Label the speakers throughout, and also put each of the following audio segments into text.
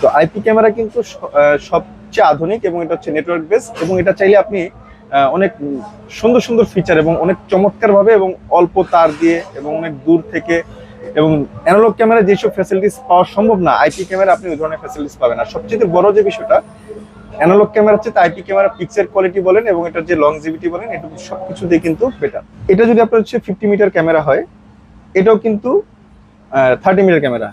Speaker 1: তো IP camera কিন্তু সবচেয়ে আধুনিক এবং এটা হচ্ছে নেটওয়ার্ক বেস এবং এটা চাইলে আপনি অনেক সুন্দর সুন্দর ফিচার এবং অনেক চমৎকার ভাবে এবং অল্প তার দিয়ে এবং অনেক দূর থেকে এবং অ্যানালগ ক্যামেরা যেসব ফ্যাসিলিটিস পাওয়া সম্ভব না, আইপি ক্যামেরা আপনি ওই ধরনের ফ্যাসিলিটিস পাবেন আর সবচেয়ে বড় যে বিষয়টা অ্যানালগ ক্যামেরা হচ্ছে আইপি ক্যামেরা পিকচার কোয়ালিটি বলেন এবং এটার যে লংজিভিটি বলেন এটা সব কিছু দিয়ে কিন্তু বেটার এটা যদি আপনার হচ্ছে ফিফটি মিটার ক্যামেরা হয়, এটাও কিন্তু থার্টি মিটার ক্যামেরা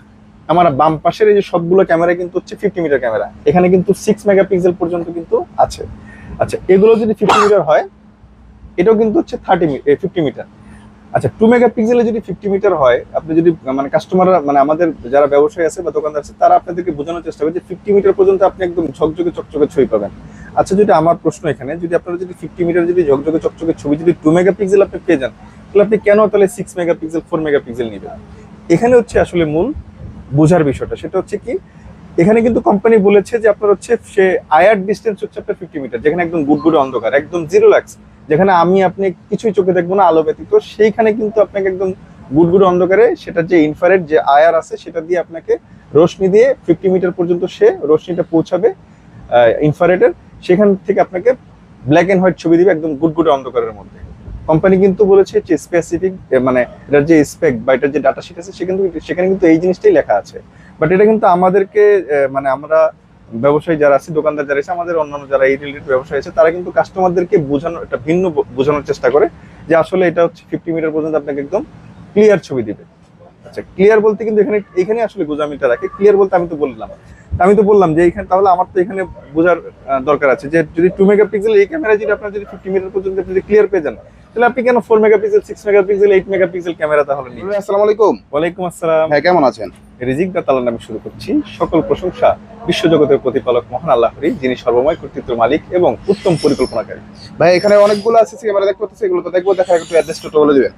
Speaker 1: আমার বাম পাশের এই যে সবগুলো ক্যামেরা কিন্তু হচ্ছে ফিফটি মিটার ক্যামেরা। এখানে কিন্তু সিক্স মেগাপিক্সেল পর্যন্ত কিন্তু আছে। আচ্ছা এগুলো যদি ফিফটি মিটার হয়, এটাও কিন্তু হচ্ছে থার্টি ফিফটি মিটার আচ্ছা টু মেগাপিক্সেলে যদি ফিফটি মিটার হয়, আপনি যদি মানে কাস্টমাররা মানে আমাদের যারা ব্যবসায়ী আছে বা দোকানদার আছে, তারা আপনাদেরকে বোঝানোর চেষ্টা করে যে ফিফটি মিটার পর্যন্ত আপনি একদম ঝকঝকে চকচকে ছবি পাবেন। আচ্ছা যদি আমার প্রশ্ন এখানে, যদি আপনারা যদি ফিফটি মিটার যদি ঝকঝকে চকচকে ছবি যদি টু মেগাপিক্সেল আপনি পেয়ে যান, তাহলে আপনি কেন তাহলে সিক্স মেগাপিক্সেল ফোর মেগাপিক্সেল নেবেন? এখানে হচ্ছে আসলে মূল বোঝার বিষয়টা, সেটা হচ্ছে কি, এখানে কিন্তু কোম্পানি বলেছে যে আপনার হচ্ছে, সে আয়ার ডিস্টেন্স হচ্ছে আপনার ফিফটি মিটার যেখানে একদম গুড়গুড়ে অন্ধকার, একদম জিরো লাক্স যেখানে আমি, আপনি কিছুই চোখে দেখব না, আলো ব্যতীত, সেইখানে কিন্তু আপনাকে একদম গুড়গুড়ে অন্ধকারে সেটা যে ইনফারেট যে আয়ার আছে, সেটা দিয়ে আপনাকে রশ্মি দিয়ে ফিফটি মিটার পর্যন্ত সে রশ্মিটা পৌঁছাবে ইনফারেটের সেখান থেকে আপনাকে ব্ল্যাক অ্যান্ড হোয়াইট ছবি দিবে একদম গুড়গুড়ে অন্ধকারের মধ্যে। কোম্পানি কিন্তু বলেছে যে স্পেসিফিক মানে এটার যে স্পেক বা এটার যে ডাটা শিট আছে সেখানে কিন্তু- সেখানে কিন্তু এই জিনিসটাই লেখা আছে। বাট এটা কিন্তু আমাদেরকে মানে আমরা ব্যবসায়ী যারা আছে, দোকানদার যারা আছে, আমাদের অন্যান্য যারা এই রিলেটেড ব্যবসায়ী আছে, তারা কিন্তু কাস্টমারদেরকে বোঝানোর একটা ভিন্ন বোঝানোর চেষ্টা করে যে আসলে এটা হচ্ছে ফিফটি মিটার পর্যন্ত আপনাকে একদম ক্লিয়ার ছবি দিবে। আচ্ছা ক্লিয়ার বলতে কিন্তু এখানে এখানে আসলে গোজামিটা রাখে। ক্লিয়ার বলতে আমি তো বললাম। আমি তো বললাম যে এখানে, তাহলে আমার তো এখানে বোঝার দরকার আছে যে যদি টু মেগাপিক্সেল এই ক্যামেরা যদি আপনার যদি ফিফটি মিটার পর্যন্ত আপনি ক্লিয়ার পেয়ে যান তাহলে আপনি কেন four megapixel six megapixel eight megapixel camera তাহলে নিন
Speaker 2: আসসালামু আলাইকুম।
Speaker 1: ওয়ালাইকুম আসসালাম।
Speaker 2: হ্যাঁ কেমন আছেন?
Speaker 1: রিজিক দা নামে শুরু করছি। সকল প্রশংসা বিশ্বজগতের প্রতিপালক মহান আল্লাহরই যিনি সর্বময় কর্তৃত্বের মালিক এবং উত্তম পরিকল্পনাকারী।
Speaker 2: ভাই এখানে অনেকগুলো আছে ক্যামেরা দেখতে পাচ্ছি এগুলো তো দেখব দেখা একটু অ্যাড্রেসটা বলে দিবেন।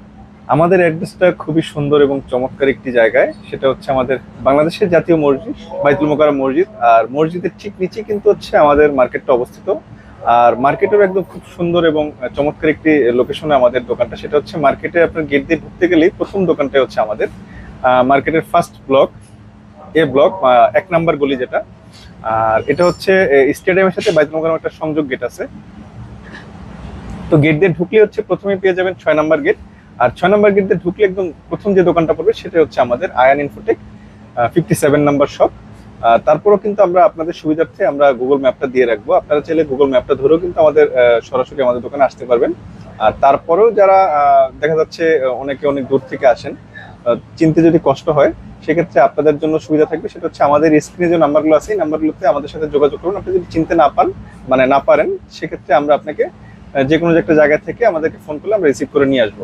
Speaker 1: আমাদের অ্যাড্রেসটা খুবই সুন্দর এবং চমৎকার একটি জায়গায়। সেটা হচ্ছে আমাদের বাংলাদেশের জাতীয় মসজিদ বাইতুল মোকাররম মসজিদ। আর মসজিদের ঠিক নিচে কিন্তু হচ্ছে আমাদের মার্কেটটা অবস্থিত। আর মার্কেটের একদম খুব সুন্দর এবং চমৎকার একটি লোকেশনে আমাদের দোকানটা। সেটা হচ্ছে মার্কেটে আপনার গেট দিয়ে ঢুকতে গেলেই প্রথম দোকানটা হচ্ছে আমাদের। মার্কেটের ফার্স্ট ব্লক এ ব্লক এক নাম্বার গলি যেটা। আর এটা হচ্ছে স্টেডিয়ামের সাথে বাইতুল মোকাররম একটা সংযোগ গেট আছে। তো গেট দিয়ে ঢুকলে হচ্ছে প্রথমে পেয়ে যাবেন ছয় নাম্বার গেট আর ছয় নাম্বার গেট দিয়ে ঢুকলে একদম প্রথম যে দোকানটা পড়বে সেটা হচ্ছে আমাদের Ayan Infotech fifty seven number shop তারপরও কিন্তু আমরা আপনাদের সুবিধার্থে আমরা গুগল ম্যাপটা দিয়ে রাখব। আপনারা চাইলে গুগল ম্যাপটা ধরেও কিন্তু আমাদের সরাসরি আমাদের দোকানে আসতে পারবেন। আর তারপরেও যারা দেখা যাচ্ছে অনেকে অনেক দূর থেকে আসেন চিনতে যদি কষ্ট হয়, সেক্ষেত্রে আপনাদের জন্য সুবিধা থাকবে সেটা হচ্ছে আমাদের স্ক্রিনে যে নাম্বারগুলো আছে, এই নাম্বারগুলোতে আমাদের সাথে যোগাযোগ করুন। আপনি যদি চিনতে না পান মানে না পারেন, সেক্ষেত্রে আমরা আপনাকে যে কোনো একটা জায়গা থেকে আমাদেরকে ফোন করলে আমরা রিসিভ করে নিয়ে আসব।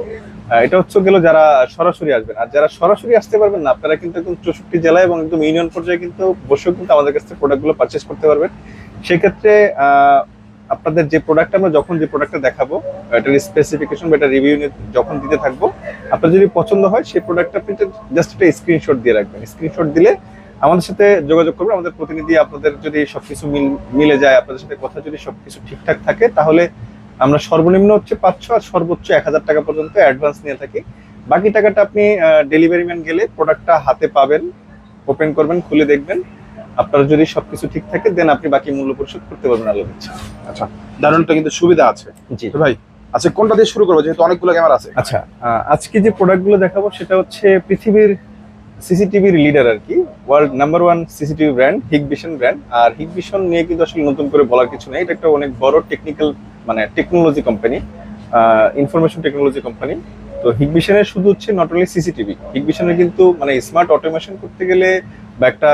Speaker 1: এটা হচ্ছে গেল যারা সরাসরি আসবেন। আর যারা সরাসরি আসতে পারবেন না, আপনারা কিন্তু একদম চৌষট্টি জেলায় এবং একদম ইউনিয়ন পর্যায়ে কিন্তু বসেও কিন্তু আমাদের কাছ থেকে প্রোডাক্টগুলো পারচেস করতে পারবেন। সেক্ষেত্রে আপনাদের যে প্রোডাক্ট আমরা যখন যে প্রোডাক্টটা দেখাবো, এটার স্পেসিফিকেশন বা এটা রিভিউ যখন দিতে থাকব, আপনার যদি পছন্দ হয়, সেই প্রোডাক্টটা আপনি জাস্ট একটা স্ক্রিনশট দিয়ে রাখবেন। স্ক্রিনশট দিলে আমাদের সাথে যোগাযোগ করবেন। আমাদের প্রতিনিধি আপনাদের যদি সবকিছু মিলে যায়, আপনাদের সাথে কথা যদি সবকিছু ঠিকঠাক থাকে, তাহলে আমরা সর্বনিম্ন হচ্ছে পাঁচশো আর সর্বোচ্চ এক হাজার টাকা পর্যন্ত অ্যাডভান্স নিয়ে থাকি। বাকি টাকাটা আপনি ডেলিভারি ম্যান গেলে প্রোডাক্টটা হাতে পাবেন ওপেন করবেন খুলে দেখবেন। আপনার যদি সবকিছু ঠিক থাকে দেন আপনি বাকি মূল্য পরিশোধ করতে পারবেন আলো দিচ্ছে
Speaker 2: আচ্ছা দারুণটা কিন্তু সুবিধা আছে।
Speaker 1: জি।
Speaker 2: ভাই আচ্ছা কোনটা দিয়ে শুরু করব? যেহেতু অনেকগুলো ক্যামেরা আছে।
Speaker 1: আচ্ছা আজকে যে প্রোডাক্টগুলো দেখাবো সেটা হচ্ছে পৃথিবীর সিসিটিভির লিডার আর কি world number one CCTV brand Hikvision brand আর হিগভিশন নিয়ে কিন্তু আসলে নতুন করে বলার কিছু নেই। এটা একটা অনেক বড় টেকনিক্যাল মানে technology company information technology company তো হিগভিশনের শুধু হচ্ছে নট অনলি সিসিটিভি হিগভিশনের কিন্তু মানে স্মার্ট অটোমেশন করতে গেলে বা একটা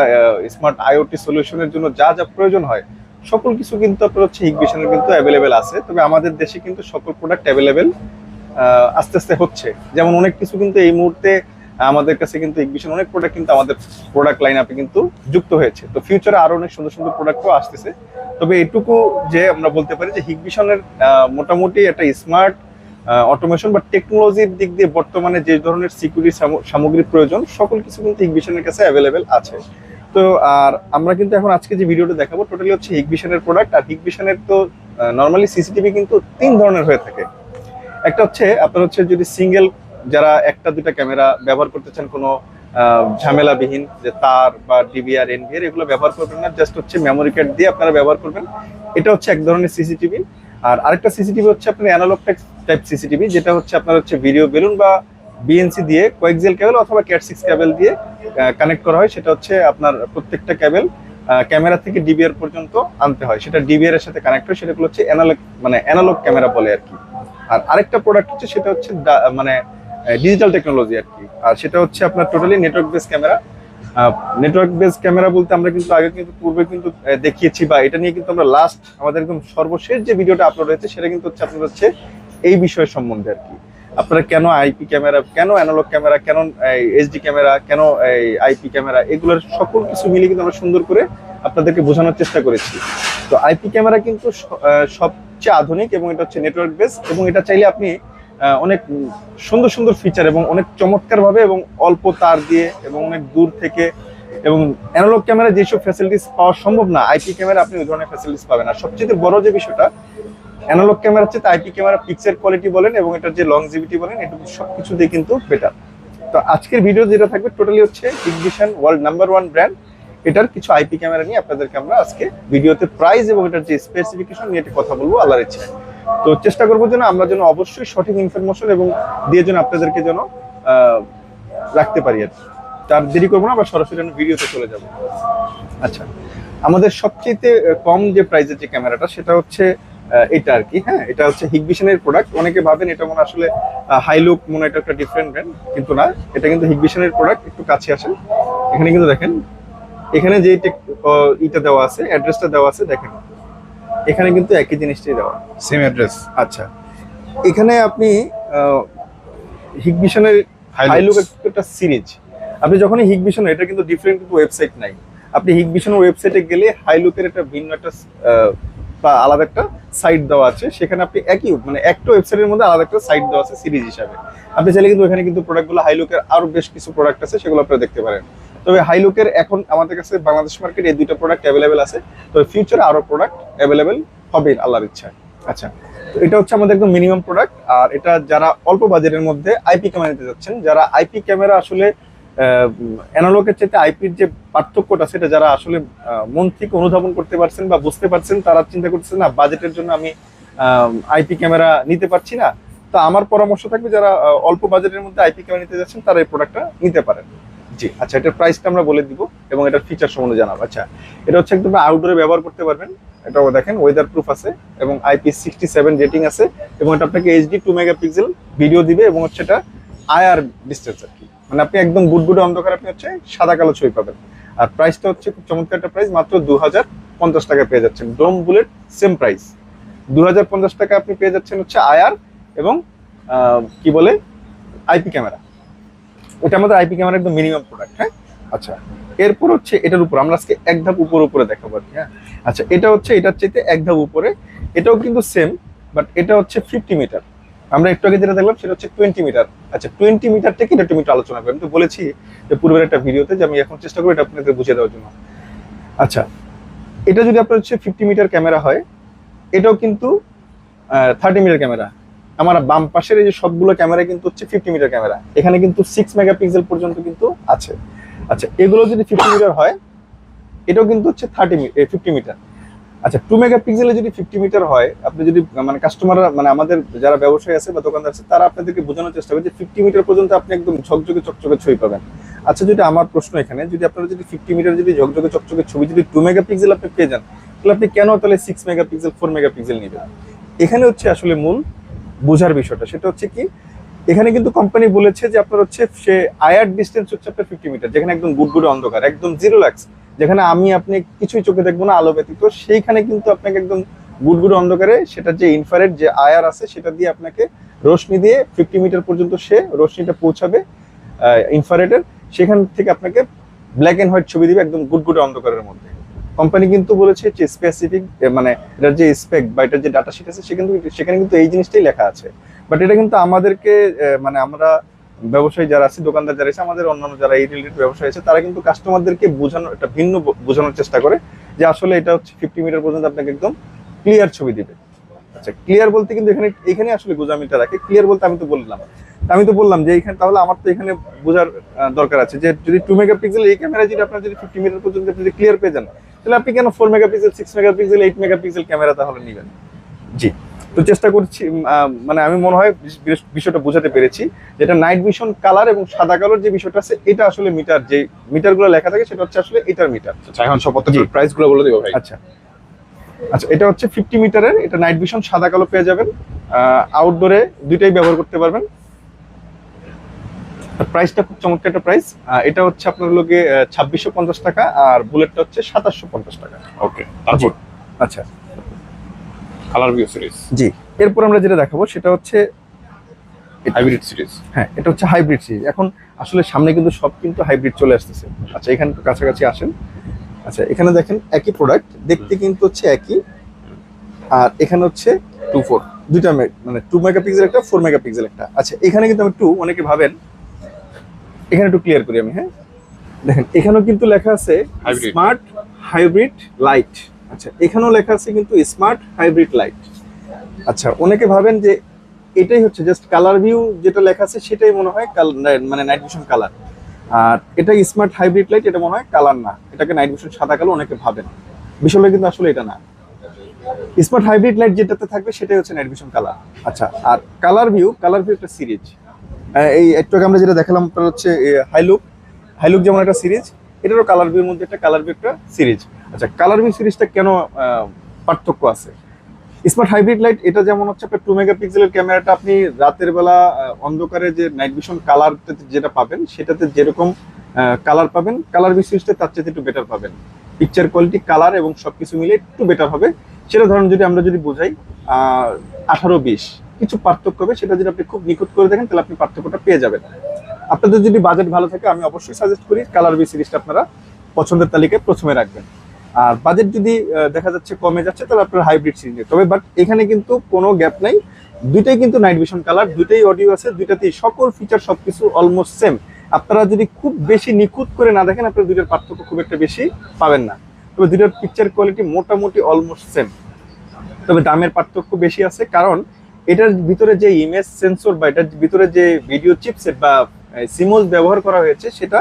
Speaker 1: স্মার্ট আইওটি সলিউশনের জন্য যা যা প্রয়োজন হয়, সকল কিছু কিন্তু আপনার হচ্ছে হিগভিশনের কিন্তু অ্যাভেলেবেল আছে। তবে আমাদের দেশে কিন্তু সকল প্রোডাক্ট অ্যাভেলেবেল আস্তে আস্তে হচ্ছে। যেমন অনেক কিছু কিন্তু এই মুহূর্তে আমাদের কাছে কিন্তু এক্সিবিশন অনেক প্রোডাক্ট কিন্তু আমাদের প্রোডাক্ট লাইন আপে কিন্তু যুক্ত হয়েছে। তো ফিউচারে আরও অনেক সুন্দর সুন্দর প্রোডাক্টও আসতেছে। তবে এটুকু যে আমরা বলতে পারি যে হিগভিশনের মোটামুটি একটা স্মার্ট অটোমেশন বা টেকনোলজির দিক দিয়ে বর্তমানে যে ধরনের সিকিউরিটি সামগ্রীর প্রয়োজন, সকল কিছু কিন্তু হিগভিশনের কাছে অ্যাভেলেবেল আছে। তো আর আমরা কিন্তু এখন আজকে যে ভিডিওটা দেখাবো টোটালি হচ্ছে হিগভিশনের প্রোডাক্ট আর হিগভিশনের তো নর্মালি সিসিটিভি কিন্তু তিন ধরনের হয়ে থাকে। একটা হচ্ছে, আপনার হচ্ছে যদি সিঙ্গেল যারা একটা দুটা ক্যামেরা ব্যবহার করতে চান, কোনো ঝামেলাবিহীন যে তার বা ডিবিআর এনভিআর এগুলো ব্যবহার করবেন না জাস্ট হচ্ছে মেমোরি কার্ড দিয়ে আপনারা ব্যবহার করবেন। এটা হচ্ছে এক ধরনের সিসিটিভি আর আরেকটা সিসিটিভি হচ্ছে আপনার অ্যানালগ টাইপ সিসিটিভি যেটা হচ্ছে আপনার হচ্ছে ভিডিও বেলুন বা বিএনসি দিয়ে কোয়েক্সেল কেবল অথবা ক্যাট সিক্স কেবল দিয়ে কানেক্ট করা হয়। সেটা হচ্ছে আপনার প্রত্যেকটা ক্যাবেল ক্যামেরা থেকে ডিবিআর পর্যন্ত আনতে হয়। সেটা ডিবিআর এর সাথে কানেক্ট হয়। সেটাগুলো হচ্ছে অ্যানালগ মানে অ্যানালগ ক্যামেরা বলে আর কি। আর আরেকটা প্রোডাক্ট হচ্ছে, সেটা হচ্ছে মানে ডিজিটাল টেকনোলজি আর কি। আর সেটা হচ্ছে আপনার totally network base camera network base camera বলতে আমরা কিন্তু আগে কিন্তু পূর্বে কিন্তু দেখিয়েছি বা এটা নিয়ে কিন্তু আমরা লাস্ট আমাদের একদম সর্বশেষ যে ভিডিওটা আপলোড হয়েছে, সেটা কিন্তু হচ্ছে আপনার হচ্ছে এই বিষয় সম্বন্ধে আর কি। আপনারা কেন আইপি ক্যামেরা কেন অ্যানালগ ক্যামেরা কেন এইচডি ক্যামেরা কেন আইপি ক্যামেরা এগুলোর সকল কিছু মিলে কিন্তু আমরা সুন্দর করে আপনাদেরকে বোঝানোর চেষ্টা করেছি। তো আইপি ক্যামেরা কিন্তু সবচেয়ে আধুনিক এবং এটা হচ্ছে নেটওয়ার্ক বেস এবং এটা চাইলে আপনি অনেক সুন্দর সুন্দর ফিচার এবং অনেক চমৎকার ভাবে এবং অল্প তার দিয়ে এবং অনেক দূর থেকে এবং অ্যানালগ ক্যামেরা যেসব ফ্যাসিলিটিস পাওয়া সম্ভব না আইপি ক্যামেরা আপনি ওই ধরনের ফ্যাসিলিটিস পাবেন। আর সবচেয়ে বড় যে বিষয়টা অ্যানালগ ক্যামেরা হচ্ছে আইপি ক্যামেরা পিকচার কোয়ালিটি বলেন এবং এটার যে লং লংজিভিটি বলেন, এটুকু সবকিছু দিয়ে কিন্তু বেটার তো আজকের ভিডিও যেটা থাকবে টোটালি হচ্ছে Hikvision world number one brand এটার কিছু আইপি ক্যামেরা নিয়ে আপনাদেরকে আমরা আজকে ভিডিওতে প্রাইস এবং এটার যে স্পেসিফিকেশন নিয়ে কথা বলব, আল্লাহর ইচ্ছে তো চেষ্টা করব যেন আমরা যেন অবশ্যই সঠিক ইনফরমেশন এবং দিয়ে যেন আপনাদেরকে যেন রাখতে পারি আর। তার দেরি করব না বা সরাসরি ভিডিওতে চলে যাব। আচ্ছা আমাদের সবচেয়ে কম যে প্রাইসের যে ক্যামেরাটা, সেটা হচ্ছে এটা আর কি হ্যাঁ? এটা হচ্ছে হিগভিশনের প্রোডাক্ট অনেকে ভাবেন এটা মনে আসলে হাই লুক মনে এটা একটা ডিফারেন্ট ব্র্যান্ড কিন্তু না। এটা কিন্তু হিগভিশনের প্রোডাক্ট একটু কাছে আসেন। এখানে কিন্তু দেখেন, এখানে যে ইটা দেওয়া আছে অ্যাড্রেসটা দেওয়া আছে, দেখেন। এখানে কিন্তু একই জিনিসটাই দেওয়া।
Speaker 2: সেম অ্যাড্রেস
Speaker 1: আচ্ছা। এখানে আপনি হিগভিশনের
Speaker 2: Hilux।
Speaker 1: হাইলুক একটা সিরিজ আপনি যখনই হিগভিশন এটা কিন্তু ডিফারেন্ট কিন্তু ওয়েবসাইট নাই। আপনি হিগভিশনের ওয়েবসাইটে গেলে হাইলুকের একটা ভিন্ন একটা বা আলাদা একটা সাইট দেওয়া আছে। সেখানে আপনি একই মানে একটা ওয়েবসাইটের মধ্যে আলাদা একটা সাইট দেওয়া আছে সিরিজ হিসাবে। আপনি চাইলে কিন্তু এখানে কিন্তু প্রোডাক্টগুলো হাইলুকের আরও বেশ কিছু প্রোডাক্ট আছে সেগুলো আপনারা দেখতে পারেন। তবে হাইলুকের এখন আমাদের কাছে বাংলাদেশ মার্কেটে এই দুটো প্রোডাক্ট অ্যাভেলেবেল আছে। তবে ফিউচারে আরও প্রোডাক্ট অ্যাভেলেবেল হবে আল্লাহর ইচ্ছায়। আচ্ছা তো এটা হচ্ছে আমাদের একদম মিনিমাম প্রোডাক্ট আর এটা যারা অল্প বাজেটের মধ্যে আইপি ক্যামেরা নিতে যাচ্ছেন, যারা আইপি ক্যামেরা আসলে অ্যানালগের চাইতে আইপির যে পার্থক্যটা সেটা যারা আসলে মন থেকে অনুধাবন করতে পারছেন বা বুঝতে পারছেন, তারা চিন্তা করতেছেন না, বাজেটের জন্য আমি আইপি ক্যামেরা নিতে পারছি না। তো আমার পরামর্শ থাকবে যারা অল্প বাজেটের মধ্যে আইপি ক্যামেরা নিতে যাচ্ছেন, তারা এই প্রোডাক্টটা নিতে পারেন। জি আচ্ছা এটার প্রাইসটা আমরা বলে দিব এবং এটার ফিচার সম্বন্ধে জানাব। আচ্ছা এটা হচ্ছে একদম আউটডোরে ব্যবহার করতে পারবেন। এটাও দেখেন ওয়েদার প্রুফ আছে এবং আইপি সিক্সটি সেভেন রেটিং আছে এবং এটা আপনাকে এইচডি টু মেগাপিক্সেল ভিডিও দিবে এবং হচ্ছে এটা আয়ার ডিস্টেন্স আর কি। মানে আপনি একদম গুডগুডে অন্ধকার আপনি হচ্ছে সাদা কালো ছবি পাবেন। আর প্রাইসটা হচ্ছে খুব চমৎকার একটা প্রাইস মাত্র দু হাজার পঞ্চাশ টাকা পেয়ে যাচ্ছেন। ডোম বুলেট সেম প্রাইস দু হাজার পঞ্চাশ টাকা আপনি পেয়ে যাচ্ছেন হচ্ছে আয়ার এবং কি বলে? আইপি ক্যামেরা এটা আমাদের আইপি ক্যামেরা একদম মিনিমাম প্রোডাক্ট হ্যাঁ? আচ্ছা এরপর হচ্ছে এটার উপর আমরা আজকে এক ধাপ উপর উপরে দেখাবো আর কি, হ্যাঁ? আচ্ছা এটা হচ্ছে এটার চাইতে এক ধাপ উপরে এটাও কিন্তু সেম বাট এটা হচ্ছে ফিফটি মিটার আমরা একটু আগে যেটা দেখলাম সেটা হচ্ছে টোয়েন্টি মিটার আচ্ছা টোয়েন্টি মিটার থেকে এটা একটু আলোচনা করি। আমি তো বলেছি যে পূর্বের একটা ভিডিওতে যে আমি এখন চেষ্টা করি এটা আপনাদের বুঝিয়ে দেওয়ার জন্য। আচ্ছা এটা যদি আপনার হচ্ছে ফিফটি মিটার ক্যামেরা হয় এটাও কিন্তু থার্টি মিটার ক্যামেরা আমার বাম পাশের এই যে সবগুলো ক্যামেরা কিন্তু হচ্ছে ফিফটি মিটার ক্যামেরা এখানে কিন্তু সিক্স মেগাপিক্সেল পর্যন্ত কিন্তু আছে। আচ্ছা এগুলো যদি ফিফটি মিটার হয়, এটাও কিন্তু হচ্ছে থার্টি ফিফটি মিটার আচ্ছা টু মেগাপিক্সেলে যদি ফিফটি মিটার হয়, আপনি যদি মানে কাস্টমাররা মানে আমাদের যারা ব্যবসায়ী আছে বা দোকানদার আছে, তারা আপনাদেরকে বোঝানোর চেষ্টা করে যে ফিফটি মিটার পর্যন্ত আপনি একদম ঝকঝকে চকচকে ছবি পাবেন। আচ্ছা যদি আমার প্রশ্ন এখানে, যদি আপনারা যদি ফিফটি মিটার যদি ঝকঝকে চকচকে ছবি যদি টু মেগাপিক্সেল আপনি পেয়ে যান, তাহলে আপনি কেন তাহলে সিক্স মেগাপিক্সেল ফোর মেগাপিক্সেল নেবেন? এখানে হচ্ছে আসলে মূল বোঝার বিষয়টা, সেটা হচ্ছে কি, এখানে কিন্তু কোম্পানি বলেছে যে আপনার হচ্ছে সে আয়ার ডিস্টেন্স হচ্ছে আপনার ফিফটি মিটার যেখানে একদম গুডগুডে অন্ধকার, একদম জিরো লাক্স যেখানে আমি আপনি কিছুই চোখে দেখব না, আলো ব্যতীত, সেইখানে কিন্তু আপনাকে একদম গুডগুডে অন্ধকারে সেটা যে ইনফারেট যে আয়ার আছে, সেটা দিয়ে আপনাকে রোশনি দিয়ে ফিফটি মিটার পর্যন্ত সে রোশনিটা পৌঁছাবে ইনফারেটের সেখান থেকে আপনাকে ব্ল্যাক অ্যান্ড হোয়াইট ছবি দিবে একদম গুডগুডে অন্ধকারের মধ্যে। কোম্পানি কিন্তু বলেছে যে স্পেসিফিক মানে এটার যে স্পেক বা এটার যে ডাটা শিট আছে সেখানে কিন্তু সেখানে কিন্তু এই জিনিসটাই লেখা আছে। বাট এটা কিন্তু আমাদেরকে মানে আমরা ব্যবসায়ী যারা আছে, দোকানদার যারা আছে, আমাদের অন্যান্য যারা এই রিলেটেড ব্যবসায়ী আছে, তারা কিন্তু কাস্টমারদেরকে বোঝানো, একটা ভিন্ন বোঝানোর চেষ্টা করে যে আসলে এটা হচ্ছে ফিফটি মিটার পর্যন্ত আপনাকে একদম ক্লিয়ার ছবি দিবে। আচ্ছা ক্লিয়ার বলতে কিন্তু এখানে এখানে আসলে গোজামিটা রাখে। ক্লিয়ার বলতে আমি তো বললাম। আমি তো বললাম যে এখানে, তাহলে আমার তো এখানে বোঝার দরকার আছে যে যদি টু মেগা মেগাপিক্সেল এই ক্যামেরা যদি আপনার যদি ফিফটি মিটার পর্যন্ত যদি ক্লিয়ার পেয়ে যান তাহলে আপনি কেন four megapixel six megapixel eight megapixel camera তাহলে নেবেন? জি। তো চেষ্টা করছি মানে আমি মনে হয় বিষ- বিষ- বিষয়টা বোঝাতে পেরেছি যেটা নাইট ভিশন কালার এবং সাদা কালোর যে বিষয়টা আছে এটা আসলে মিটার যে মিটারগুলো লেখা থাকে সেটা হচ্ছে আসলে এটার মিটার
Speaker 2: আচ্ছা এখন সব
Speaker 1: জি।
Speaker 2: প্রাইসগুলো বলে দিবো ভাই।
Speaker 1: আচ্ছা। আচ্ছা এটা হচ্ছে ফিফটি মিটারের এটা নাইট ভিশন সাদা কালো পেয়ে যাবেন। আউটডোরে দুইটাই ব্যবহার করতে পারবেন। প্রাইসটা খুব চমৎকার একটা প্রাইস এটা হচ্ছে আপনার লোকে ছাব্বিশশো পঞ্চাশ টাকা আর বুলেটটা হচ্ছে সাতাশশো পঞ্চাশ টাকা।
Speaker 2: ওকে তারপর?
Speaker 1: আচ্ছা।
Speaker 2: কালার ভিউ সিরিজ
Speaker 1: জি। এরপর আমরা যেটা দেখাবো সেটা হচ্ছে
Speaker 2: হাইব্রিড সিরিজ
Speaker 1: হ্যাঁ এটা হচ্ছে হাইব্রিড সিরিজ এখন আসলে সামনে কিন্তু সব কিন্তু হাইব্রিড চলে আসতেছে। আচ্ছা এখানে কাছাকাছি আসেন। আচ্ছা এখানে দেখেন একই প্রোডাক্ট দেখতে কিন্তু হচ্ছে একই। আর এখানে হচ্ছে
Speaker 2: টু ফোর
Speaker 1: দুইটা মানে টু মেগাপিক্সেল একটা ফোর মেগাপিক্সেল একটা। আচ্ছা এখানে কিন্তু আমি টু অনেকে ভাবেন এখানে একটু ক্লিয়ার করি আমি হ্যাঁ? দেখেন এখানেও কিন্তু লেখা আছে স্মার্ট হাইব্রিড লাইট আচ্ছা এখানেও লেখা আছে কিন্তু স্মার্ট হাইব্রিড লাইট আচ্ছা অনেকে ভাবেন যে এটাই হচ্ছে জাস্ট কালার ভিউ যেটা লেখা আছে সেটাই মনে হয় মানে নাইট ভিশন কালার আর এটা স্মার্ট হাইব্রিড লাইট এটা মনে হয় কালার না। এটাকে নাইট ভিশন সাদা কালো অনেকে ভাবেন। বিষয়টা কিন্তু আসলে এটা না। স্মার্ট হাইব্রিড লাইট যেটাতে থাকবে সেটাই হচ্ছে নাইট ভিশন কালার আচ্ছা আর কালার ভিউ কালার ভিউ একটা সিরিজ এই একটু আমরা যেটা দেখালাম, আপনার হচ্ছে হাইলুক হাইলুক যেমন একটা সিরিজ এটারও কালার ভিউর মধ্যে একটা কালার ভিউ একটা সিরিজ আচ্ছা কালার ভিউ সিরিজটা কেন পার্থক্য আছে? স্মার্ট হাইব্রিড লাইট এটা যেমন হচ্ছে আপনার টু মেগাপিক্সেলের ক্যামেরাটা আপনি রাতের বেলা অন্ধকারে যে নাইট ভিশন কালার যেটা পাবেন, সেটাতে যেরকম কালার পাবেন কালার সিরিজটা তার চেয়ে একটু বেটার পাবেন। পিকচার কোয়ালিটি কালার এবং সবকিছু মিলে একটু বেটার হবে। সেটা ধরুন যদি আমরা যদি বোঝাই আঠারো বিশ। কিছু পার্থক্য হবে, সেটা যদি আপনি খুব নিখুঁত করে দেখেন, তাহলে আপনি পার্থক্যটা পেয়ে যাবেন। আপনাদের যদি বাজেট ভালো থাকে, আমি অবশ্যই সাজেস্ট করি কালার বি সিরিজটা আপনারা পছন্দের তালিকায় প্রথমে রাখবেন। আর বাজেট যদি দেখা যাচ্ছে কমে যাচ্ছে, তাহলে আপনার হাইব্রিড সিরিজ তবে বাট এখানে কিন্তু কোনো গ্যাপ নাই। দুইটাই কিন্তু নাইট ভিশন কালার দুইটাই অডিও আছে, দুইটাতেই সকল ফিচার সবকিছু অলমোস্ট সেম আপনারা যদি খুব বেশি নিখুঁত করে না দেখেন, আপনারা দুইটার পার্থক্য খুব একটা বেশি পাবেন না। তবে দুইটার পিকচার কোয়ালিটি মোটামুটি অলমোস্ট সেম তবে দামের পার্থক্য বেশি আছে, কারণ এটার ভিতরে যে ইমেজ সেন্সর বা এটার ভিতরে যে ভিডিও চিপসেট বা সিমোজ ব্যবহার করা হয়েছে, সেটা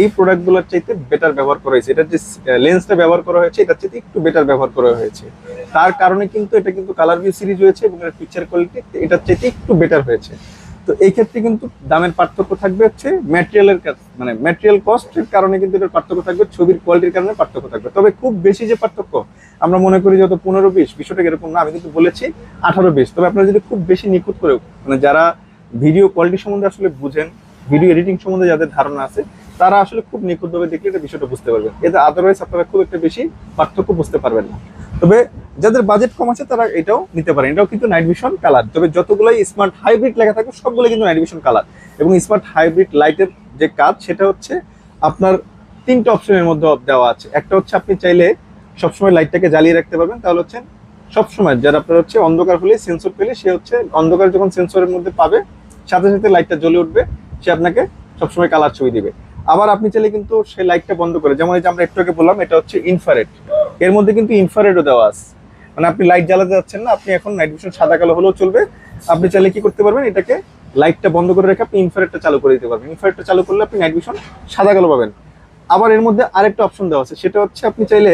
Speaker 1: এই প্রোডাক্টগুলোর চাইতে বেটার ব্যবহার করা হয়েছে। এটার যে লেন্সটা ব্যবহার করা হয়েছে, এটার চাইতে একটু বেটার ব্যবহার করা হয়েছে। তার কারণে কিন্তু এটা কিন্তু কালার ভিউ সিরিজ হয়েছে এবং এর পিকচার কোয়ালিটি এটার চাইতে একটু বেটার হয়েছে। তো এই ক্ষেত্রে কিন্তু দামের পার্থক্য থাকবে হচ্ছে ম্যাটেরিয়ালের মানে ম্যাটেরিয়াল কস্টের কারণে কিন্তু এটার পার্থক্য থাকবে, ছবির কোয়ালিটির কারণে পার্থক্য থাকবে। তবে খুব বেশি যে পার্থক্য, আমরা মনে করি যত পনেরো বিশ বিষয়টা এরকম না, আমি কিন্তু বলেছি আঠারো বিশ। তবে আপনারা যদি খুব বেশি নিখুঁত করে মানে যারা ভিডিও কোয়ালিটি সম্বন্ধে আসলে বুঝেন ভিডিও এডিটিং সম্বন্ধে যাদের ধারণা আছে তারা আসলে খুব নিখুঁতভাবে দেখলে এটা বিষয়টা বুঝতে পারবেন। এতে আদারওয়াইজ আপনারা খুব একটা বেশি পার্থক্য বুঝতে পারবেন না। তবে যাদের বাজেট কম আছে তারা এটাও নিতে পারেন। এটাও কিন্তু নাইট ভিশন কালার তবে যতগুলোই স্মার্ট হাইব্রিড লেখা থাকবে সবগুলো কিন্তু নাইট ভিশন কালার এবং স্মার্ট হাইব্রিড লাইটের যে কাজ, সেটা হচ্ছে আপনার তিনটা অপশনের মধ্যে দেওয়া আছে। একটা হচ্ছে আপনি চাইলে সবসময় লাইটটাকে জ্বালিয়ে রাখতে পারবেন। তাহলে হচ্ছে সবসময় যারা আপনার হচ্ছে অন্ধকার হলে সেন্সর পেলে সে হচ্ছে অন্ধকার যখন সেন্সরের মধ্যে পাবে, সাথে সাথে লাইটটা জ্বলে উঠবে, সে আপনাকে সবসময় কালার ছবি দিবে। আবার আপনি চাইলে কিন্তু সেই লাইটটা বন্ধ করে যেমন এই যে আমরা একটু আগে বললাম এটা হচ্ছে ইনফারেড এর মধ্যে কিন্তু ইনফারেডও দেওয়া আছে। মানে আপনি লাইট জ্বালাতে যাচ্ছেন না আপনি এখন নাইট ভিশন সাদা কালো হলেও চলবে। আপনি চাইলে কি করতে পারবেন এটাকে লাইটটা বন্ধ করে রেখে আপনি ইনফারেডটা চালু করে দিতে পারবেন। ইনফারেডটা চালু করলে আপনি নাইট ভিশন সাদা কালো পাবেন। আবার এর মধ্যে আরেকটা অপশন দেওয়া আছে সেটা হচ্ছে আপনি চাইলে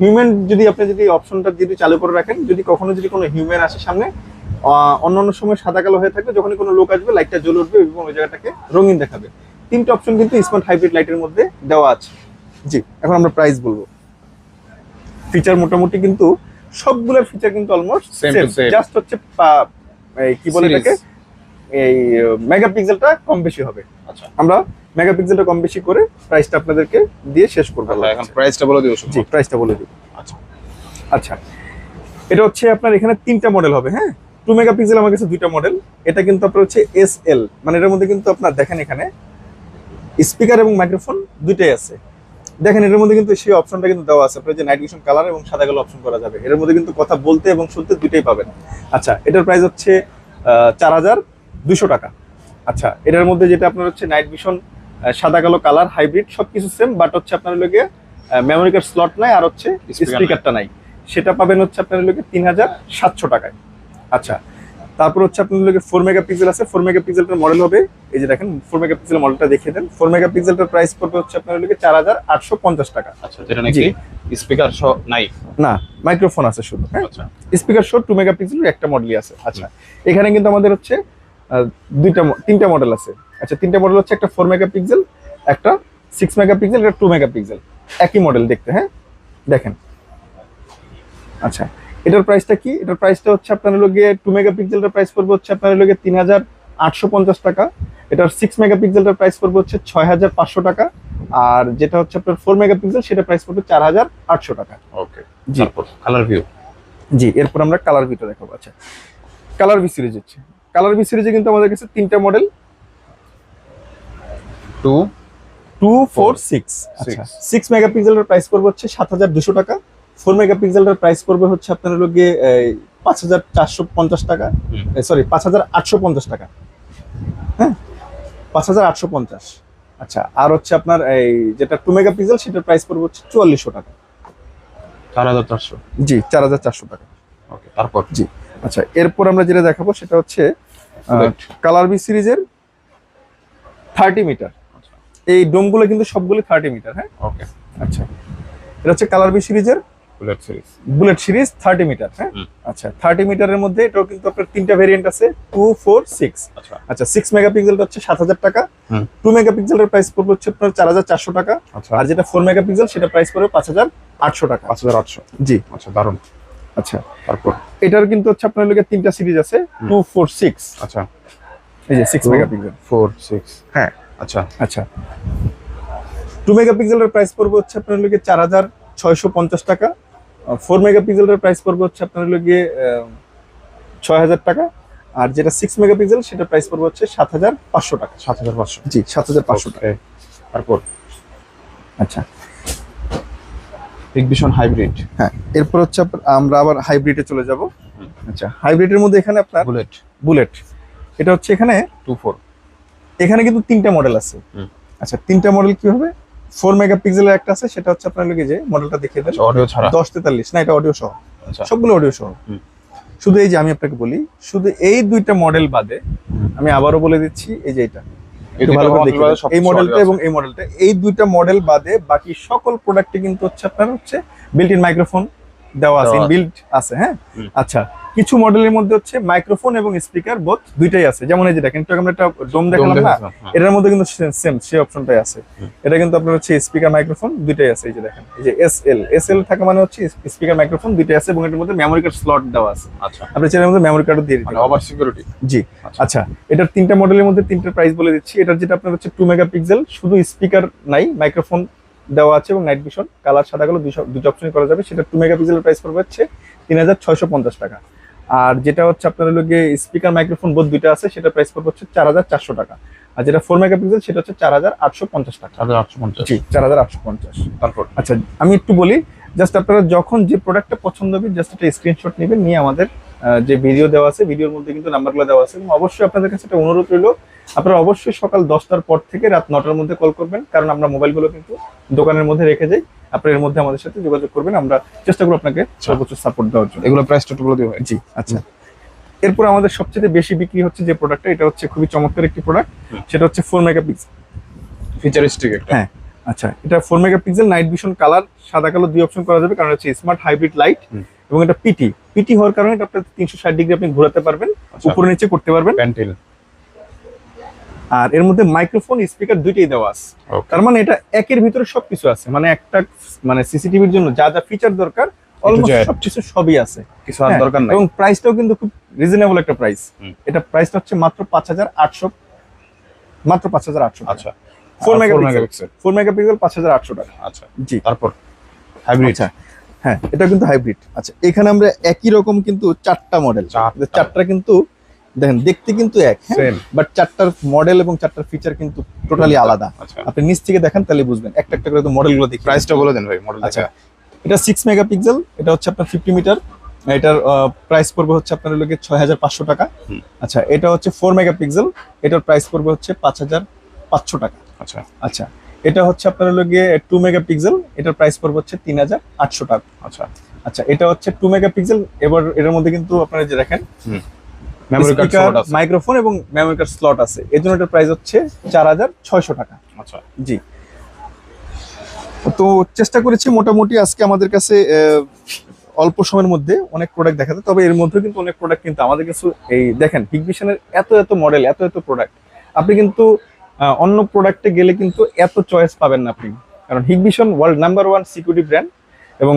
Speaker 1: হিউম্যান যদি আপনি যদি অপশনটা যদি চালু করে রাখেন যদি কখনো যদি কোনো হিউম্যান আসে সামনে আহ, অন্যান্য সময় সাদা কালো হয়ে থাকবে যখনই কোনো লোক আসবে লাইটটা জ্বলে উঠবে এবং ওই জায়গাটাকে রঙিন দেখাবে। তিনটা অপশন কিন্তু স্মার্ট হাইব্রিড লাইটের মধ্যে দেওয়া আছে। জি এখন আমরা প্রাইস বলব। ফিচার মোটামুটি কিন্তু সবগুলোর ফিচার কিন্তু অলমোস্ট
Speaker 2: same.
Speaker 1: জাস্ট হচ্ছে কি বলে এটাকে? এই মেগাপিক্সেলটা কম বেশি হবে।
Speaker 2: আচ্ছা।
Speaker 1: আমরা মেগাপিক্সেলটা কম বেশি করে প্রাইসটা আপনাদেরকে দিয়ে শেষ করব।
Speaker 2: আচ্ছা, এখন প্রাইসটা বলে দিও
Speaker 1: জি প্রাইসটা বলে দিব।
Speaker 2: আচ্ছা।
Speaker 1: আচ্ছা। এটা হচ্ছে আপনার এখানে তিনটা মডেল হবে হ্যাঁ? টু মেগাপিক্সেল আমার কাছে দুইটা মডেল এটা কিন্তু আপনার হচ্ছে এস এল মানে এটার মধ্যে কিন্তু আপনার দেখেন এখানে স্পিকার এবং মাইক্রোফোন দুইটাই আছে। দেখেন এটার মধ্যে কিন্তু সেই অপশনটা কিন্তু দেওয়া আছে। আপনার যে নাইট ভিশন কালার এবং সাদা কালো অপশন করা যাবে। এর মধ্যে কিন্তু কথা বলতে এবং শুনতে দুইটাই পাবেন। আচ্ছা এটার প্রাইস হচ্ছে চার হাজার দুশো টাকা। আচ্ছা এটার মধ্যে যেটা আপনার হচ্ছে নাইট ভিশন সাদা কালো কালার হাইব্রিড সবকিছু সেম বাট হচ্ছে আপনার লোকে মেমোরি কার্ড স্লট নাই আর হচ্ছে স্পিকারটা নাই। সেটা পাবেন হচ্ছে আপনার লোকে তিন হাজার সাতশো টাকায়। আচ্ছা তারপর হচ্ছে আপনাদের লোকে ফোর মেগাপিক্সেল আছে। ফোর মেগাপিক্সেলটার মডেল হবে। এই যে দেখেন ফোর মেগাপিক্সেল মডেলটা দেখিয়ে দেন। ফোর মেগাপিক্সেলটার প্রাইস পড়বে হচ্ছে আপনার লোকে চার হাজার আটশো পঞ্চাশ টাকা।
Speaker 3: আচ্ছা যেটা নাকি স্পিকার শো নাই।
Speaker 1: না মাইক্রোফোন আছে শুধু হ্যাঁ? স্পিকার শো টু মেগাপিক্সেলের একটা মডেলই আছে। আচ্ছা এখানে কিন্তু আমাদের হচ্ছে দুইটা তিনটা মডেল আছে। আচ্ছা তিনটা মডেল হচ্ছে একটা ফোর মেগাপিক্সেল একটা সিক্স মেগাপিক্সেল একটা টু মেগাপিক্সেল একই মডেল দেখতে হ্যাঁ? দেখেন। আচ্ছা এটার প্রাইসটা কি? এটার প্রাইসটা হচ্ছে আপনার লোকে টু মেগাপিক্সেলটার প্রাইস পড়বে হচ্ছে আপনার লোকে তিন হাজার আটশো পঞ্চাশ টাকা। এটার সিক্স মেগাপিক্সেলটার প্রাইস পড়বে হচ্ছে ছয় হাজার পাঁচশো টাকা। আর যেটা হচ্ছে আপনার ফোর মেগাপিক্সেল সেটা প্রাইস পড়বে চার হাজার আটশো টাকা।
Speaker 3: ওকে
Speaker 1: জি।
Speaker 3: কালার ভিউ
Speaker 1: জি এরপর আমরা কালার ভিউটা দেখাবো। আচ্ছা কালার বি সিরিজ হচ্ছে। কালার বি সিরিজে কিন্তু আমাদের কাছে তিনটা model
Speaker 3: two
Speaker 1: two four six আচ্ছা সিক্স মেগাপিক্সেলের প্রাইস পড়বে হচ্ছে সাত হাজার দুশো টাকা। ফোর মেগাপিক্সেলের প্রাইস পড়বে হচ্ছে আপনার লোকে পাঁচ হাজার চারশো পঞ্চাশ টাকা। সরি পাঁচ হাজার আটশো পঞ্চাশ টাকা। হ্যাঁ? পাঁচ হাজার আটশো পঞ্চাশ। আচ্ছা আর হচ্ছে আপনার এই যেটা টু মেগাপিক্সেল সেটার প্রাইস পড়বে হচ্ছে চুয়াল্লিশশো টাকা।
Speaker 3: চার হাজার চারশো।
Speaker 1: জি চার হাজার চারশো টাকা।
Speaker 3: ওকে তারপর?
Speaker 1: জি আচ্ছা এরপর আমরা যেটা দেখাবো সেটা হচ্ছে. কালার বি সিরিজের থার্টি মিটার
Speaker 3: আচ্ছা।
Speaker 1: এই ডোমগুলো কিন্তু সবগুলো থার্টি মিটার হ্যাঁ?
Speaker 3: ওকে।
Speaker 1: আচ্ছা এটা হচ্ছে কালার বি সিরিজের
Speaker 3: bullet series
Speaker 1: bullet series thirty metre হ্যাঁ? আচ্ছা থার্টি মিটারের মধ্যে এটাও কিন্তু আপনার তিনটা ভেরিয়েন্ট আছে টু ফোর সিক্স
Speaker 3: আচ্ছা।
Speaker 1: আচ্ছা সিক্স মেগাপিক্সেলটা হচ্ছে সাত হাজার টাকা।
Speaker 3: হুম।
Speaker 1: টু মেগাপিক্সেলের প্রাইস পড়বে হচ্ছে আপনার চার হাজার চারশো টাকা।
Speaker 3: আচ্ছা।
Speaker 1: আর যেটা ফোর মেগাপিক্সেল সেটা প্রাইস পড়বে পাঁচ হাজার আটশো টাকা।
Speaker 3: পাঁচ হাজার আটশো।
Speaker 1: জি।
Speaker 3: আচ্ছা দারুণ।
Speaker 1: আচ্ছা।
Speaker 3: তারপর?
Speaker 1: এটার কিন্তু হচ্ছে আপনার লোকের তিনটা সিরিজ আছে টু ফোর সিক্স
Speaker 3: আচ্ছা।
Speaker 1: এই যে six
Speaker 3: Two.
Speaker 1: Megapixel
Speaker 3: four six
Speaker 1: হ্যাঁ।
Speaker 3: আচ্ছা।
Speaker 1: আচ্ছা। টু মেগাপিক্সেলের প্রাইস পড়বে হচ্ছে আপনার চার হাজার ছয়শো পঞ্চাশ টাকা। ফোর মেগাপিক্সেলের প্রাইস পড়বে হচ্ছে আপনার হলো গিয়ে ছয় হাজার টাকা। আর যেটা সিক্স মেগাপিক্সেল সেটা প্রাইস পড়বে হচ্ছে সাত হাজার পাঁচশো টাকা।
Speaker 3: সাত হাজার পাঁচশো।
Speaker 1: জি সাত হাজার পাঁচশো টাকা।
Speaker 3: তারপর?
Speaker 1: আচ্ছা।
Speaker 3: ইগবিশন হাইব্রিড
Speaker 1: হ্যাঁ এরপর হচ্ছে আমরা আবার হাইব্রিডে চলে যাব। আচ্ছা হাইব্রিডের মধ্যে এখানে আপনার
Speaker 3: বুলেট
Speaker 1: বুলেট এটা হচ্ছে এখানে
Speaker 3: টু ফোর
Speaker 1: এখানে কিন্তু তিনটা মডেল আছে। আচ্ছা তিনটা মডেল কি হবে? ফোর মেগাপিক্সেলের একটা আছে সেটা হচ্ছে আপনার লোকে যে মডেলটা দেখিয়ে দেন।
Speaker 3: অডিও ছাড়া?
Speaker 1: দশ তেতাল্লিশ। না এটা অডিও সহ।
Speaker 3: আচ্ছা।
Speaker 1: সবগুলো অডিও সহ। শুধু এই যে আমি আপনাকে বলি শুধু এই দুইটা মডেল বাদে আমি আবারও বলে দিচ্ছি এই যে এটা। ভালো করে দেখে এই মডেলটা এবং এই মডেলটা এই দুইটা মডেল বাদে বাকি সকল প্রোডাক্টে কিন্তু হচ্ছে আপনার হচ্ছে বিল্ট ইন মাইক্রোফোন দেওয়া আছে
Speaker 3: দেওয়া আছে।
Speaker 1: হ্যাঁ? আচ্ছা কিছু মডেলের মধ্যে হচ্ছে মাইক্রোফোন এবং স্পিকার বোথ দুইটাই আছে। যেমন এই যে দেখেন একটু আমরা একটা ডোম দেখালাম না? এটার মধ্যে কিন্তু সেম সেই অপশনটাই আছে। এটা কিন্তু আপনার হচ্ছে স্পিকার মাইক্রোফোন দুইটাই আছে এই যে দেখেন। এই যে এস এল এস এল থাকা মানে হচ্ছে স্পিকার মাইক্রোফোন দুইটাই আছে এবং এটার মধ্যে মেমোরি কার্ড স্লট দেওয়া আছে।
Speaker 3: আচ্ছা।
Speaker 1: আপনি চাইলে মধ্যে মেমোরি কার্ডও দিয়ে দিতে
Speaker 3: মানে ওভার সিকিউরিটি
Speaker 1: জি
Speaker 3: আচ্ছা।
Speaker 1: আচ্ছা। এটার তিনটা মডেলের মধ্যে তিনটা প্রাইস বলে দিচ্ছি। এটার যেটা আপনার হচ্ছে টু মেগাপিক্সেল শুধু স্পিকার নাই মাইক্রোফোন দেওয়া আছে এবং নাইট ভিশন কালার সাদা কালো দুটো দুটো অপশন করা যাবে। সেটা টু মেগাপিক্সেলের প্রাইস পড়বে হচ্ছে তিন হাজার ছয়শো পঞ্চাশ টাকা। আর যেটা হচ্ছে আপনার লোকে স্পিকার মাইক্রোফোন বোধ দুইটা আছে সেটা প্রাইস পড়বে হচ্ছে চার হাজার চারশো টাকা। আর যেটা ফোর মেগাপিক্সেল সেটা হচ্ছে চার হাজার আটশো পঞ্চাশ টাকা।
Speaker 3: চার হাজার আটশো পঞ্চাশ।
Speaker 1: জি চার হাজার আটশো পঞ্চাশ।
Speaker 3: তারপর?
Speaker 1: আচ্ছা আমি একটু বলি জাস্ট আপনারা যখন যে প্রোডাক্টটা পছন্দ হবে জাস্ট একটা স্ক্রিনশট নেবেন নিয়ে আমাদের যে ভিডিও দেওয়া আছে ভিডিওর মধ্যে কিন্তু নাম্বারগুলো দেওয়া আছে। এবং অবশ্যই আপনাদের কাছে একটা অনুরোধ রইল আপনারা অবশ্যই সকাল দশটার পর থেকে রাত নটার মধ্যে কল করবেন কারণ আমরা মোবাইলগুলো কিন্তু দোকানের মধ্যে রেখে যাই আপনার এর মধ্যে আমাদের সাথে যোগাযোগ করবেন আমরা চেষ্টা করব আপনাকে সর্বোচ্চ সাপোর্ট দেওয়ার জন্য।
Speaker 3: এগুলো প্রাইসটা একটু বলে দিও ভাই
Speaker 1: জি আচ্ছা। এরপর আমাদের সবচেয়ে বেশি বিক্রি হচ্ছে যে প্রোডাক্টটা এটা হচ্ছে খুবই চমৎকার একটি প্রোডাক্ট সেটা হচ্ছে ফোর মেগাপিক্সেল
Speaker 3: ফিচারিস্টিক একটা।
Speaker 1: হ্যাঁ আচ্ছা এটা four megapixel night vision colour সাদা কালো দুই অপশন করা যাবে কারণ হচ্ছে স্মার্ট হাইব্রিড লাইট। এবং এটা পিটি পিটি হওয়ার কারণে এটা আপনার তিনশো ষাট ডিগ্রি আপনি ঘোরাতে পারবেন
Speaker 3: আচ্ছা।
Speaker 1: উপরে নিচে করতে পারবেন।
Speaker 3: প্যান্টেল
Speaker 1: আর এর মধ্যে মাইক্রোফোন স্পিকার দুইটাই দেওয়া আছে। তার মানে এটা একের ভিতরে সবকিছু আছে। মানে একটা মানে সিসিটিভির জন্য যা যা ফিচার দরকার অলমোস্ট সবকিছু সবই আছে।
Speaker 3: কিছু আর
Speaker 1: হ্যাঁ,
Speaker 3: দরকার নাই।
Speaker 1: এবং প্রাইসটাও কিন্তু খুব রিজনেবল একটা প্রাইস। এটা প্রাইসটা হচ্ছে মাত্র পাঁচ হাজার আটশো মাত্র পাঁচ হাজার আটশো
Speaker 3: আচ্ছা।
Speaker 1: ফোর
Speaker 3: আর
Speaker 1: মেগাপিক্সেল
Speaker 3: মেগাপিক্সেল
Speaker 1: ফোর মেগাপিক্সেল পাঁচ হাজার আটশো টাকা।
Speaker 3: আচ্ছা।
Speaker 1: জি।
Speaker 3: তারপর হাইব্রিড
Speaker 1: আচ্ছা। হ্যাঁ এটা কিন্তু হাইব্রিড আচ্ছা এখানে আমরা একই রকম কিন্তু চারটা মডেল
Speaker 3: চারটা।
Speaker 1: কিন্তু দেখেন দেখতে কিন্তু এক বাট চারটার মডেল এবং চারটার ফিচার কিন্তু টোটালি আলাদা।
Speaker 3: আচ্ছা।
Speaker 1: আপনি নিচ থেকে দেখেন তাহলে বুঝবেন। একটা একটা করে তো মডেলগুলো দেখি।
Speaker 3: প্রাইসটা বলে দেন ভাই মডেল
Speaker 1: আচ্ছা। এটা সিক্স মেগাপিক্সেল এটা হচ্ছে আপনার ফিফটি মিটার এটার প্রাইস পড়বে হচ্ছে আপনার লোকে ছয় হাজার পাঁচশো টাকা। আচ্ছা এটা হচ্ছে ফোর মেগাপিক্সেল এটার প্রাইস পড়বে হচ্ছে পাঁচ হাজার পাঁচশো টাকা।
Speaker 3: আচ্ছা।
Speaker 1: আচ্ছা এটা হচ্ছে আপনার লোকে টু মেগাপিক্সেল এটার প্রাইস পড়বে হচ্ছে তিন হাজার আটশো টাকা।
Speaker 3: আচ্ছা।
Speaker 1: আচ্ছা এটা হচ্ছে টু মেগাপিক্সেল এবার এটার মধ্যে কিন্তু আপনারা যে দেখেন মাইক্রোফোন এবং মেমোরি কার্ড স্লট আছে। এর জন্য এটার প্রাইস হচ্ছে চার হাজার ছয়শো টাকা।
Speaker 3: আচ্ছা।
Speaker 1: জি। তো চেষ্টা করেছি মোটামুটি আজকে আমাদের কাছে অল্প সময়ের মধ্যে অনেক প্রোডাক্ট দেখাতে তবে এর মধ্যে কিন্তু অনেক প্রোডাক্ট কিন্তু আমাদের কাছে এই দেখেন হিগভিশনের এত এত মডেল এত এত প্রোডাক্ট আপনি কিন্তু অন্য প্রোডাক্টে গেলে কিন্তু এত চয়েস পাবেন না আপনি। কারণ Hikvision world number one security brand এবং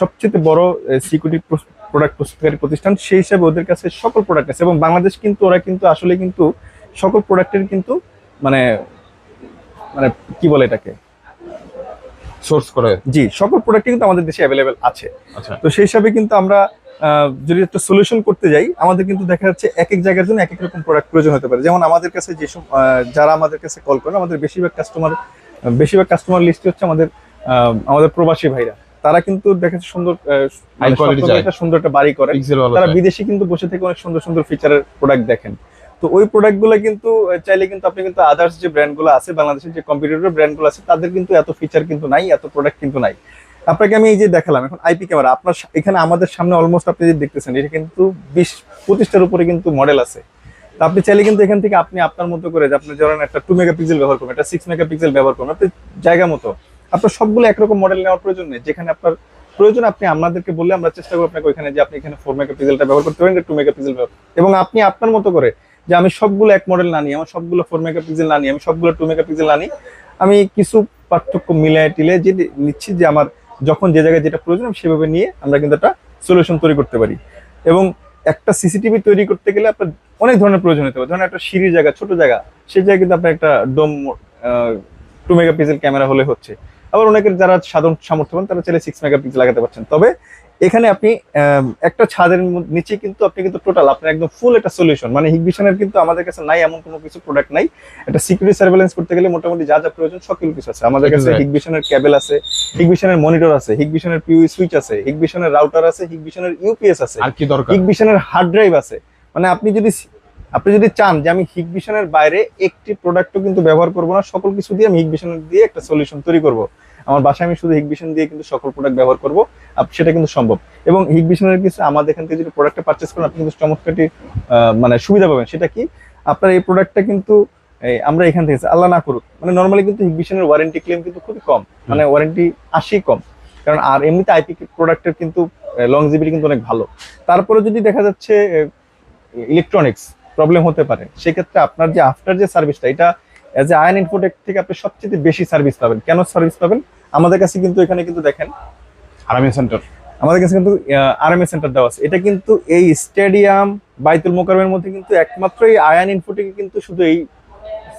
Speaker 1: সবচেয়ে বড় সিকিউরিটি প্রোডাক্ট প্রস্তুতকারী প্রতিষ্ঠান সেই হিসাবে ওদের কাছে সকল প্রোডাক্ট আছে এবং বাংলাদেশ কিন্তু ওরা কিন্তু আসলে কিন্তু সকল প্রোডাক্টের কিন্তু মানে মানে কি বলে এটাকে?
Speaker 3: সোর্স করে।
Speaker 1: জি সকল প্রোডাক্ট কিন্তু আমাদের দেশে অ্যাভেলেবেল আছে।
Speaker 3: আচ্ছা।
Speaker 1: তো সেই হিসাবে কিন্তু আমরা যদি একটা সলিউশন করতে যাই আমাদের কিন্তু দেখা যাচ্ছে এক এক জায়গার জন্য এক এক রকম প্রোডাক্ট প্রয়োজন হতে পারে। যেমন আমাদের কাছে যেসব যারা আমাদের কাছে কল করে আমাদের বেশিরভাগ কাস্টমার বেশিরভাগ কাস্টমার লিস্ট হচ্ছে আমাদের আমাদের প্রবাসী ভাইরা। তারা কিন্তু দেখা যাচ্ছে সুন্দর মানে সুন্দর একটা বাড়ি করে। তারা বিদেশে কিন্তু বসে থেকে অনেক সুন্দর সুন্দর ফিচারের প্রোডাক্ট দেখেন। তো ওই প্রোডাক্টগুলো কিন্তু চাইলে কিন্তু আপনি কিন্তু আদার্স যে ব্র্যান্ডগুলো আছে বাংলাদেশের যে কম্পিউটারের ব্র্যান্ডগুলো আছে তাদের কিন্তু এত ফিচার কিন্তু নাই এত প্রোডাক্ট কিন্তু নাই। আপনাকে আমি এই যে দেখালাম, এখন আইপি ক্যামেরা আপনার এখানে আমাদের সামনে অলমোস্ট আপনি যে দেখতেছেন, এটা কিন্তু বিশ পঁচিশটার উপরে কিন্তু মডেল আছে। তো আপনি চাইলে কিন্তু এখান থেকে আপনি আপনার মতো করে যে আপনি ধরেন একটা টু মেগাপিক্সেল ব্যবহার করবেন, একটা সিক্স মেগাপিক্সেল ব্যবহার করবেন, আপনি জায়গা মতো। আপনার সবগুলো একরকম মডেল নেওয়ার প্রয়োজন নেই, যেখানে আপনার প্রয়োজন, আপনি আমাদেরকে বললে আমরা চেষ্টা করব আপনাকে ওইখানে যে আপনি এখানে ফোর মেগাপিক্সেলটা ব্যবহার করতে পারেন টু মেগাপিক্সেল ব্যবহার এবং আপনি আপনার মতো করে যে আমি সবগুলো এক মডেল না নিই আমার সবগুলো ফোর মেগাপিক্সেল না নিই আমি সবগুলো টু মেগাপিক্সেল না নিই আমি কিছু পার্থক্য মিলিয়ে টিলে যে নিচ্ছি যে আমার যখন যে জায়গায় যেটা প্রয়োজন সেভাবে নিয়ে আমরা কিন্তু একটা সলিউশন তৈরি করতে পারি। এবং একটা সিসিটিভি তৈরি করতে গেলে আপনার অনেক ধরনের প্রয়োজন হতে পারে। ধরেন একটা সিঁড়ির জায়গা, ছোট জায়গা, সেই জায়গায় কিন্তু আপনার একটা ডোম টু মেগাপিক্সেল ক্যামেরা হলে হচ্ছে। আবার অনেকের যারা সাধারণ সামর্থ্যবান, তারা চাইলে সিক্স মেগাপিক্সেল লাগাতে পারছেন। তবে এখানে আপনি একটা ছাদের নিচে কিন্তু আপনি কিন্তু টোটাল আপনার একদম ফুল একটা সলিউশন মানে হিগভিশনের কিন্তু আমাদের কাছে নাই এমন কোনো কিছু প্রোডাক্ট নাই। একটা সিকিউরিটি সার্ভেলেন্স করতে গেলে মোটামুটি যা যা প্রয়োজন সকল কিছু আছে। আমাদের কাছে. হিগভিশনের কেবল আছে হিগভিশনের মনিটর আছে হিগভিশনের পিউই সুইচ আছে হিগভিশনের রাউটার আছে হিগভিশনের ইউপিএস আছে
Speaker 3: আর কি দরকার?
Speaker 1: হিগভিশনের হার্ড ড্রাইভ আছে। মানে আপনি যদি আপনি যদি চান যে আমি হিগভিশনের বাইরে একটি প্রোডাক্টও কিন্তু ব্যবহার করব না সকল কিছু দিয়ে আমি হিগভিশনের দিয়ে একটা সলিউশন তৈরি করব। আমার বাসায় আমি শুধু হিগভিশন দিয়ে কিন্তু সকল প্রোডাক্ট ব্যবহার করব সেটা কিন্তু সম্ভব। এবং হিগভিশনের কিছু আমাদের এখান থেকে যদি প্রোডাক্টটা পারচেস করেন, আপনি কিন্তু চমৎকারটি মানে সুবিধা পাবেন। সেটা কি? আপনার এই প্রোডাক্টটা কিন্তু আমরা এখান থেকে, আল্লাহ না করুক মানে নর্মালি কিন্তু হিগভিশনের ওয়ারেন্টি ক্লেম কিন্তু খুবই কম। মানে ওয়ারেন্টি আশি কম। কারণ আর এমনিতে আইপি প্রোডাক্টের কিন্তু লংজিবিটি কিন্তু অনেক ভালো। তারপরে যদি দেখা যাচ্ছে ইলেকট্রনিক্স প্রবলেম হতে পারে, সেক্ষেত্রে আপনার যে আফটার যে সার্ভিসটা এটা অ্যাজ এ আয়ন ইনফোটেক থেকে আপনি সবচেয়ে বেশি সার্ভিস পাবেন। কেন সার্ভিস পাবেন? আমাদের কাছে কিন্তু এখানে কিন্তু দেখেন
Speaker 3: আরামি সেন্টার।
Speaker 1: আমাদের কাছে কিন্তু আরএমএ সেন্টার দেওয়া আছে। এটা কিন্তু এই স্টেডিয়াম বাইতুল মোকারমের মধ্যে কিন্তু একমাত্র এই আয়ান ইনফোটেকে কিন্তু শুধু এই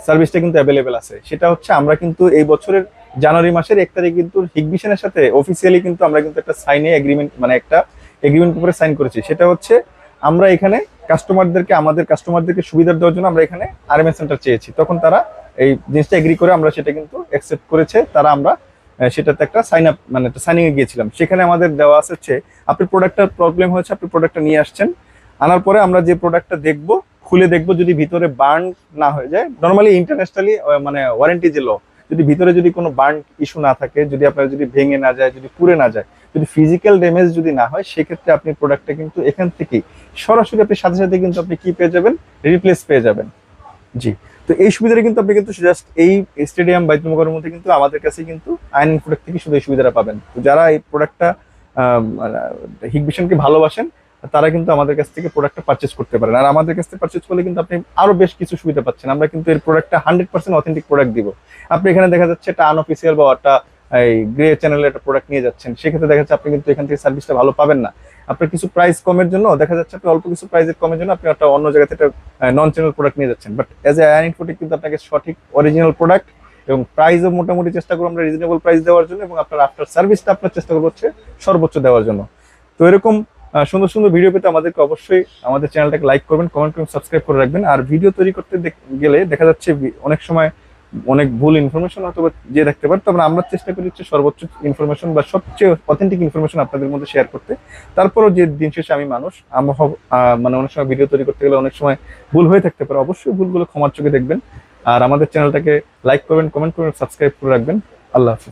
Speaker 1: সার্ভিসটা কিন্তু অ্যাভেলেবেল আছে। সেটা হচ্ছে আমরা কিন্তু এই বছরের জানুয়ারি মাসের এক তারিখ কিন্তু হিগভিশনের সাথে অফিসিয়ালি কিন্তু আমরা কিন্তু একটা সাইনে এগ্রিমেন্ট মানে একটা এগ্রিমেন্ট উপরে সাইন করেছি। সেটা হচ্ছে আমরা এখানে কাস্টমারদেরকে আমাদের কাস্টমারদেরকে সুবিধা দেওয়ার জন্য আমরা এখানে আরএমএস সেন্টার চেয়েছি। তখন তারা এই জিনিসটা এগ্রি করে আমরা সেটা কিন্তু অ্যাকসেপ্ট করেছে। তারা আমরা সেটাতে একটা সাইন আপ মানে একটা সাইনিং এ গিয়েছিলাম। সেখানে আমাদের দেওয়া আছে হচ্ছে, আপনি প্রোডাক্টটার প্রবলেম হয়েছে, আপনি প্রোডাক্টটা নিয়ে আসছেন। আনার পরে আমরা যে প্রোডাক্টটা দেখব, খুলে দেখব যদি ভিতরে বার্ন না হয়ে যায়। নর্মালি ইন্টারন্যাশনালি মানে ওয়ারেন্টি যে ল যদি ভিতরে যদি কোনো বার্ন ইস্যু না থাকে, যদি আপনার যদি ভেঙে না যায়, যদি পুড়ে না যায়, যদি ফিজিক্যাল ড্যামেজ যদি না হয়, সেক্ষেত্রে আপনি প্রোডাক্টটা কিন্তু এখান থেকেই সরাসরি আপনি সাথে সাথে কিন্তু আপনি কি পেয়ে যাবেন? রিপ্লেস পেয়ে যাবেন। জি। তো এই সুবিধাটা কিন্তু আপনি কিন্তু জাস্ট এই স্টেডিয়াম বাইতুমগরের মধ্যে কিন্তু আমাদের কাছে কিন্তু আইন প্রোডাক্ট থেকে শুধু এই সুবিধাটা পাবেন। তো যারা এই প্রোডাক্টটা হিগভিশনকে ভালোবাসেন, তারা কিন্তু আমাদের কাছ থেকে প্রোডাক্টটা পারচেস করতে পারেন। আর আমাদের কাছ থেকে পারচেস করলে কিন্তু আপনি আরও বেশ কিছু সুবিধা পাচ্ছেন। আমরা কিন্তু এর প্রোডাক্টটা হান্ড্রেড পার্সেন্ট অথেন্টিক প্রোডাক্ট দিব। আপনি এখানে দেখা যাচ্ছে একটা আনঅফিসিয়াল বা একটা এই গ্রে চ্যানেলের একটা প্রোডাক্ট নিয়ে যাচ্ছেন, সেক্ষেত্রে দেখা যাচ্ছে আপনি কিন্তু এখান থেকে সার্ভিসটা ভালো পাবেন না। আপনার কিছু প্রাইস কমের জন্য দেখা যাচ্ছে আপনি অল্প কিছু প্রাইসের কমের জন্য আপনি একটা অন্য জায়গা থেকে নন চ্যানেল প্রোডাক্ট নিয়ে যাচ্ছেন। But as a Ayan Infotech কিন্তু আপনাকে সঠিক অরিজিনাল প্রোডাক্ট এবং প্রাইসও মোটামুটি চেষ্টা করব আমরা রিজনেবল প্রাইস দেওয়ার জন্য এবং আপনার আফটার সার্ভিসটা আপনার চেষ্টা করব হচ্ছে সর্বোচ্চ দেওয়ার জন্য। তো এরকম সুন্দর সুন্দর ভিডিও পেতে আমাদেরকে অবশ্যই আমাদের চ্যানেলটাকে লাইক করবেন কমেন্ট করবেন সাবস্ক্রাইব করে রাখবেন। আর ভিডিও তৈরি করতে গেলে দেখা যাচ্ছে অনেক সময় অনেক ভুল ইনফরমেশন অথবা যে দেখতে পারে, তবে আমরা চেষ্টা করি হচ্ছে সর্বোচ্চ ইনফরমেশন বা সবচেয়ে অথেন্টিক ইনফরমেশন আপনাদের মধ্যে শেয়ার করতে। তারপরও যে দিন শেষে আমি মানুষ, আমার মানে অনেক সময় ভিডিও তৈরি করতে গেলে অনেক সময় ভুল হয়ে থাকতে পারে। অবশ্যই ভুলগুলো ক্ষমার চোখে দেখবেন। আর আমাদের চ্যানেলটাকে লাইক করবেন কমেন্ট করবেন সাবস্ক্রাইব করে রাখবেন। আল্লাহ হাফিজ।